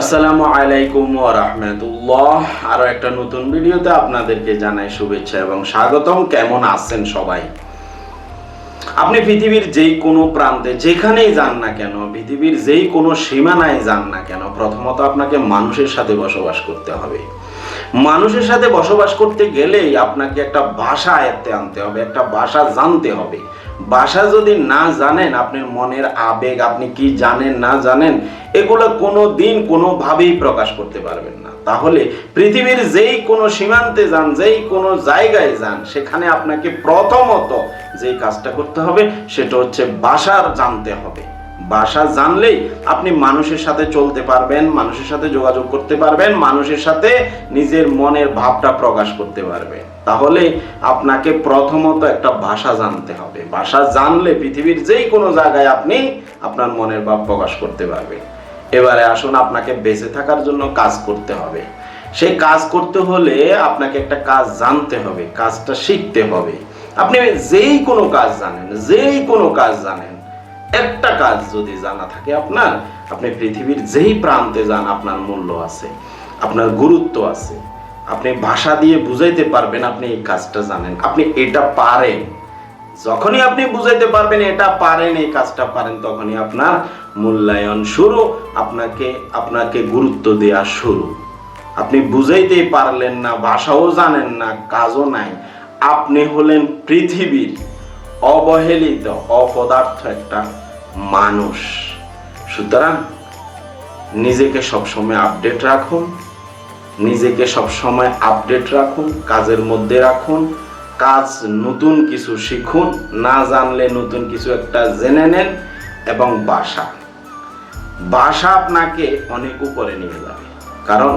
আসসালামু আলাইকুম ওয়া রাহমাতুল্লাহ। আরও একটা নতুন ভিডিওতে আপনাদেরকে জানাই শুভেচ্ছা এবং স্বাগতম। কেমন আছেন সবাই? আপনি পৃথিবীর যেই কোনো প্রান্তে যেখানেই যান না কেন, পৃথিবীর যেই কোনো সীমানায় যান না কেন, প্রথমত আপনাকে মানুষের সাথে বসবাস করতে হবে। মানুষের সাথে বসবাস করতে গেলেই আপনাকে একটা ভাষা আয়ত্তে আনতে হবে, একটা ভাষা জানতে হবে। ভাষা যদি না জানেন, আপনার মনের আবেগ আপনি কি জানেন, না জানেন, এগুলো কোনো দিন কোনোভাবেই প্রকাশ করতে পারবেন না। তাহলে পৃথিবীর যেই কোনো সীমান্তে যান, যেই কোনো জায়গায় যান, সেখানে আপনাকে প্রথমত যেই কাজটা করতে হবে, সেটা হচ্ছে ভাষার জানতে হবে। ভাষা জানলেই আপনি মানুষের সাথে চলতে পারবেন, মানুষের সাথে যোগাযোগ করতে পারবেন, মানুষের সাথে নিজের মনের ভাবটা প্রকাশ করতে পারবেন। তাহলে আপনাকে প্রথমত একটা ভাষা জানতে হবে। ভাষা জানলে পৃথিবীর যেই কোনো জায়গায় আপনি আপনার মনের ভাব প্রকাশ করতে পারবেন। এবারে আসুন, আপনাকে বেঁচে থাকার জন্য কাজ করতে হবে। সেই কাজ করতে হলে আপনাকে একটা কাজ জানতে হবে, কাজটা শিখতে হবে। আপনি যেই কোনো কাজ জানেন, যেই কোনো কাজ জানেন, একটা কাজ যদি জানা থাকে আপনার, আপনি পৃথিবীর যেই প্রান্তে যান, আপনার মূল্য আছে, আপনার গুরুত্ব আছে, আপনি ভাষা দিয়ে বুঝাইতে পারবেন আপনি এই কাজটা জানেন, আপনি এটা পারেন। যখনই আপনি বুঝাইতে পারবেন এটা পারেন, এই কাজটা পারেন, তখনই আপনার মূল্যায়ন শুরু, আপনাকে আপনাকে গুরুত্ব দেওয়া শুরু। আপনি বুঝাইতেই পারলেন না, ভাষাও জানেন না, কাজও নাই। আপনি হলেন পৃথিবীর অবহেলিত অপদার্থ একটা মানুষ। সুতরাং নিজেকে সবসময় আপডেট রাখুন, নিজেকে সবসময় আপডেট রাখুন, কাজের মধ্যে রাখুন, কাজ নতুন কিছু শিখুন, না জানলে নতুন কিছু একটা জেনে নেন এবং বাসা। বাসা আপনাকে অনেক উপরে নিয়ে যাবে। কারণ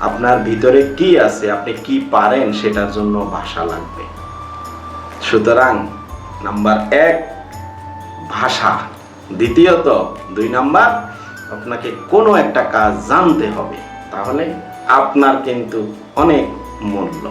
আপনার ভিতরে কি আছে, আপনি কি পারেন, সেটার জন্য ভাষা লাগবে। সুতরাং, নাম্বার এক, ভাষা। দ্বিতীয়ত, দুই নাম্বার, আপনাকে কোনো একটা কাজ জানতে হবে, তাহলে আপনার কিন্তু অনেক মূল্য।